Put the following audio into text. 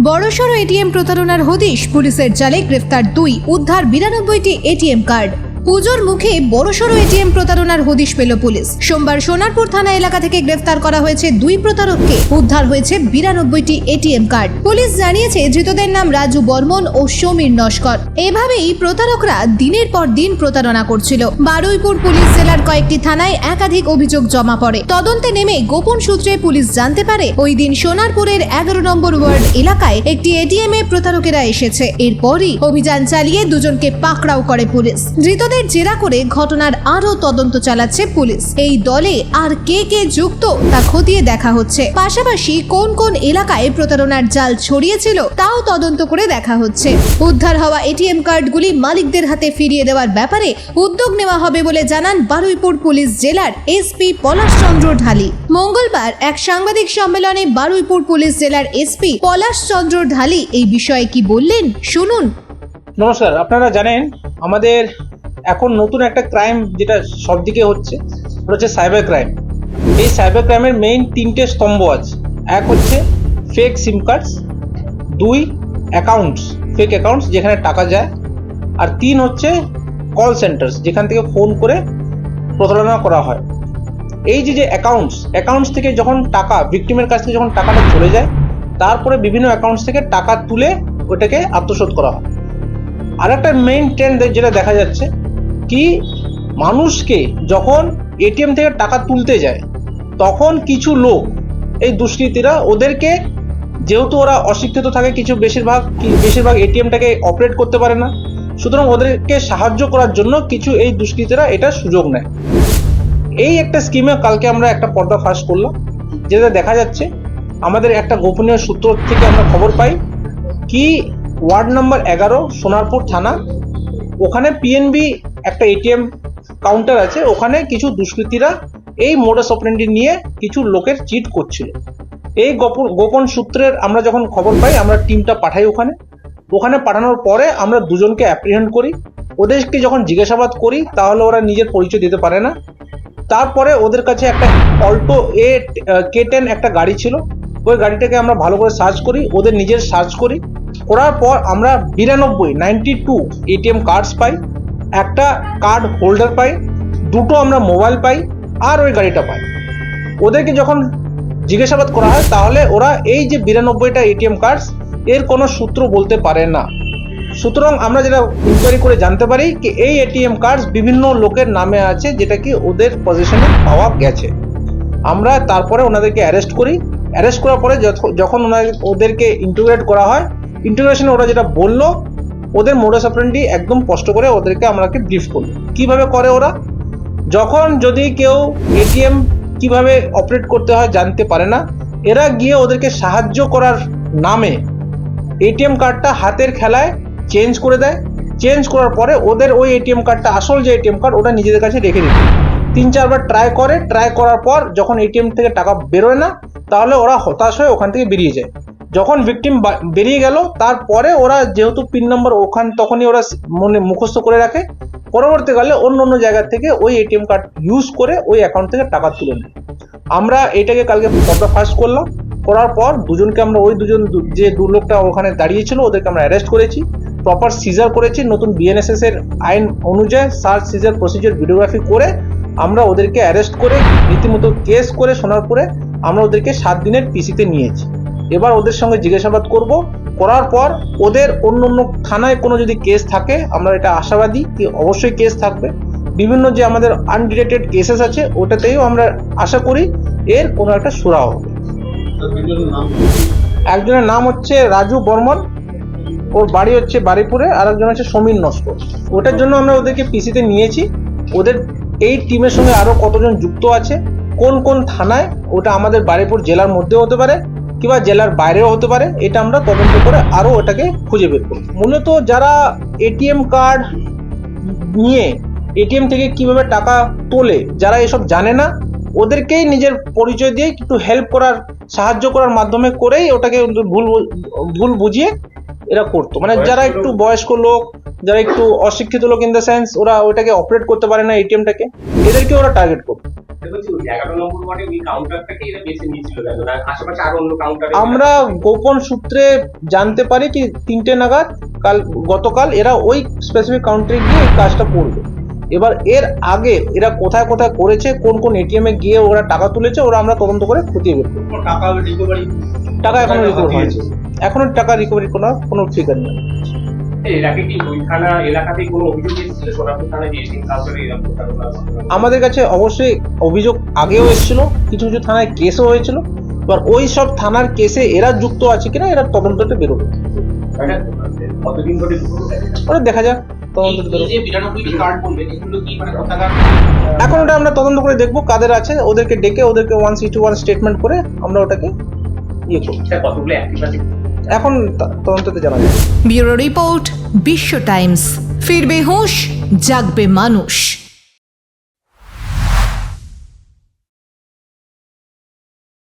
বড়সড় এটিএম প্রতারণার হদিশ পুলিশের জালে গ্রেফতার দুই উদ্ধার বিরানব্বইটি এটিএম কার্ড পুজোর মুখে বড়সড় এটিএম প্রতারণার হদিশ পেল পুলিশ। সোমবার সোনারপুর থানা এলাকা থেকে গ্রেফতার করা হয়েছে দুই প্রতারককে। উদ্ধার হয়েছে বিরানব্বইটি এটিএম কার্ড। পুলিশ জানিয়েছে, ধৃতদের নাম রাজু বর্মন ও সমীর নস্কর। এভাবেই প্রতারকরা দিনের পর দিন প্রতারণা করছিল। বারুইপুর পুলিশ জেলার কয়েকটি থানায় একাধিক অভিযোগ জমা পড়ে। তদন্তে নেমে গোপন সূত্রে পুলিশ জানতে পারে, ওই দিন সোনারপুরের এগারো নম্বর ওয়ার্ড এলাকায় একটি এটিএম এ প্রতারকেরা এসেছে। এরপরই অভিযান চালিয়ে দুজনকে পাকড়াও করে পুলিশ। ধৃতদের জেরা করে ঘটনার আরও তদন্ত চালাচ্ছে পুলিশ। এই দলে আর কে কে যুক্ত তা খতিয়ে দেখা হচ্ছে। পাশাপাশি কোন কোন এলাকায় প্রতারণার জাল ছড়িয়েছিল তাও তদন্ত করে দেখা হচ্ছে। উদ্ধার হওয়া এটিএম কার্ডগুলি মালিকদের হাতে ফিরিয়ে দেওয়ার ব্যাপারে উদ্যোগ নেওয়া হবে বলে জানান বারুইপুর পুলিশ জেলার এসপি পলাশচন্দ্র ঢালি। মঙ্গলবার এক সাংবাদিক সম্মেলনে বারুইপুর পুলিশ জেলার এসপি পলাশচন্দ্র ঢালি এই বিষয়ে কি বললেন? শুনুন। নমস্কার, আপনারা জানেন আমাদের এখন নতুন একটা ক্রাইম যেটা সব দিকে হচ্ছে ওটা হচ্ছে সাইবার ক্রাইম এই সাইবার ক্রাইমের মেইন তিনটে স্তম্ভ আছে। এক হচ্ছে ফেক সিম কার্ডস দুই অ্যাকাউন্টস ফেক অ্যাকাউন্টস যেখানে টাকা যায়, আর তিন হচ্ছে কল সেন্টার্স যেখান থেকে ফোন করে প্রতারণা করা হয়। এই যে যে অ্যাকাউন্টস অ্যাকাউন্টস থেকে যখন টাকা ভিকটিমের কাছ থেকে যখন টাকাটা চলে যায়, তারপরে বিভিন্ন অ্যাকাউন্টস থেকে টাকা তুলে ওটাকে আত্মসাৎ করা হয়। আর একটা মেইন ট্রেন্ড যেটা দেখা যাচ্ছে কি? মানুষকে যখন এটিএম থেকে টাকা তুলতে যায়, তখন কিছু লোক, এই দুষ্কৃতীরা ওদেরকে, যেহেতু ওরা অশিক্ষিত থাকে, কিছু বেশিরভাগ বেশিরভাগ এটিএমটাকে অপারেট করতে পারে না। সুতরাং ওদেরকে সাহায্য করার জন্য কিছু এই দুষ্কৃতীরা এটা সুযোগ নেয়। এই একটা স্কিমে কালকে আমরা একটা পর্দা ফাঁস করলাম যেটা দেখা যাচ্ছে, আমাদের একটা গোপনীয় সূত্র থেকে আমরা খবর পাই কি, ওয়ার্ড নাম্বার এগারো, সোনারপুর থানা, ওখানে পিএনবি একটা এটিএম কাউন্টার আছে, ওখানে কিছু দুষ্কৃতীরা এই মোডাস অপারেন্ডি নিয়ে কিছু লোকের চিট করছিল। এই গোপন গোপন সূত্রের আমরা যখন খবর পাই, আমরা টিমটা পাঠাই ওখানে। ওখানে পাঠানোর পরে আমরা দুজনকে অ্যাপ্রিহেন্ড করি। ওদেরকে যখন জিজ্ঞাসাবাদ করি, তাহলে ওরা নিজের পরিচয় দিতে পারে না। তারপরে ওদের কাছে একটা অল্টো এ কে টেন একটা গাড়ি ছিল। ওই গাড়িটাকে আমরা ভালো করে সার্চ করি, ওদের নিজের সার্চ করি। করার পর আমরা বিরানব্বই নাইনটি টু এটিএম কার্ডস পাই। একটা কার্ড হোল্ডার পাই, দুটো আমরা মোবাইল পাই, আর ওই গাড়িটা পাই। ওদেরকে যখন জিজ্ঞাসাবাদ করা হয়, তাহলে ওরা এই যে বিরানব্বইটা এটিএম কার্ডস এর কোনো সূত্র বলতে পারে না। সুতরাং আমরা যেটা ইনকোয়ারি করে জানতে পারি কি এই এটিএম কার্ডস বিভিন্ন লোকের নামে আছে, যেটা কি ওদের পজিশনে পাওয়া গেছে। আমরা তারপরে ওনাদেরকে অ্যারেস্ট করি। অ্যারেস্ট করার পরে যখ- যখন ওনাদের ওদেরকে ইন্টিগ্রেট করা হয় ইন্টিগ্রেশনে ওরা যেটা বলল ওদের মোডাস অপারেন্ডি একদম কষ্ট করে ওদেরকে আমরাকে ব্রিফ করল। কীভাবে করে ওরা? যখন যদি কেউ এটিএম কীভাবে অপারেট করতে হয় জানতে পারে না, এরা গিয়ে ওদেরকে সাহায্য করার নামে এটিএম কার্ডটা হাতের খেলায় চেঞ্জ করে দেয়। চেঞ্জ করার পরে ওদের ওই এটিএম কার্ডটা আসল যে এটিএম কার্ড ওটা নিজেদের কাছে রেখে দিত তিন চারবার ট্রাই করে ট্রাই করার পর যখন এটিএম থেকে টাকা বেরোয় না, তাহলে ওরা হতাশ হয়ে ওখান থেকে বেরিয়ে যায়। যখন ভিকটিম বেরিয়ে গেল, তারপরে ওরা যেহেতু পিন নম্বর ওখান তখনই ওরা মনে মুখস্থ করে রাখে। পরবর্তীকালে অন্য অন্য জায়গা থেকে ওই এটিএম কার্ড ইউজ করে ওই অ্যাকাউন্ট থেকে টাকা তুলে নেয়। আমরা এটাকে কালকে পর্দা ফাঁস করলাম। করার পর দুজনকে আমরা ওই দুজন যে দু লোকটা ওখানে দাঁড়িয়েছিল, ওদেরকে আমরা অ্যারেস্ট করেছি। প্রপার সিজার করেছি। নতুন বিএনএসএস এর আইন অনুযায়ী সার্চ সিজার প্রসিজার ভিডিওগ্রাফি করে আমরা ওদেরকে অ্যারেস্ট করে, রীতিমতো কেস করে শোনার পরে আমরা ওদেরকে সাত দিনের পিসিতে নিয়েছি। এবার ওদের সঙ্গে জিজ্ঞাসাবাদ করব। করার পর ওদের অন্য অন্য থানায় কোনো যদি কেস থাকে, আমরা এটা আশাবাদী কি অবশ্যই কেস থাকবে। বিভিন্ন যে আমাদের আনডিলেটেড কেসেস আছে, ওটাতেও আমরা আশা করি এর কোনো একটা সুরাহ হবে। একজনের নাম হচ্ছে রাজু বর্মন, ওর বাড়ি হচ্ছে বারিপুরে আর একজন হচ্ছে সমীর নস্কর। ওটার জন্য আমরা ওদেরকে পিসিতে নিয়েছি। ওদের এই টিমের সঙ্গে আরও কতজন যুক্ত আছে, কোন কোন থানায়, ওটা আমাদের বারিপুর জেলার মধ্যেও হতে পারে। কিংবা জেলার বাইরেও হতে পারে এটা আমরা তদন্ত করে আরও ওটাকে খুঁজে বের করব। মূলত যারা এটিএম কার্ড নিয়ে এটিএম থেকে কীভাবে টাকা তোলে যারা এসব জানে না ওদেরকেই নিজের পরিচয় দিয়ে একটু হেল্প করার সাহায্য করার মাধ্যমে করেই ওটাকে ভুল ভুল বুঝিয়ে এরা করতো। মানে যারা একটু বয়স্ক লোক যারা একটু অশিক্ষিত লোক ইন দ্য সেন্স ওরা ওটাকে অপারেট করতে পারে না এটিএমটাকে এদেরকে ওরা টার্গেট করবে আমরা গোপন সূত্রে জানতে পারি কি তিনটে নাগাদ কাল গতকাল এরা ওই স্পেসিফিক কাউন্টারে গিয়ে এই কাজটা করবে। এবার এর আগে এরা কোথায় কোথায় করেছে কোন কোন এটিএম এ গিয়ে ওরা টাকা তুলেছে ওরা আমরা তদন্ত করে খতিয়ে বের করব। টাকা রিকভারি টাকা এখনও রিকভার হয়েছে এখনও টাকা রিকভারি করার কোনো ফিগার নেই। এর আগে কি ওই থানা কোনো অভিযোগ এসেছিল? সোনাপুর থানায় যে এটিএম এরকম প্রতারণা আমাদের কাছে অবশ্যই অভিযোগ আগেও এসেছিল কিছু কিছু থানায় কেসও হয়েছিল। এবার ওই সব থানার কেসে এরা যুক্ত আছে কিনা এরা তদন্ততে বেরোবে। কতদিন ধরে ওটা দেখা যাক মানে এখন ওটা আমরা তদন্ত করে দেখব কাদের আছে ওদেরকে ডেকে ওদেরকে ওয়ান সিক্সটি ওয়ান স্টেটমেন্ট করে আমরা ওটাকে ইয়ে করব। কতগুলো এখন তদন্ততে জানা যাবে ব্যুরো রিপোর্ট বিশ্ব টাইমস। ফিরবে হুঁশ জাগবে মানুষ।